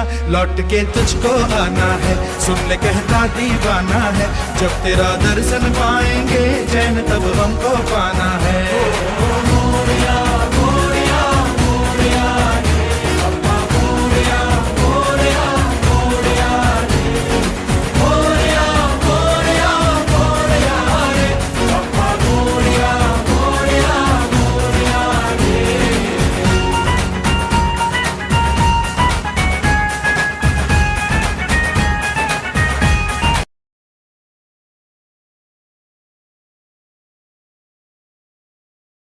मेरा लौट के तुझको आना है। सुन ले कहता दीवाना है जब तेरा दर्शन पाएंगे चैन तब हमको पाए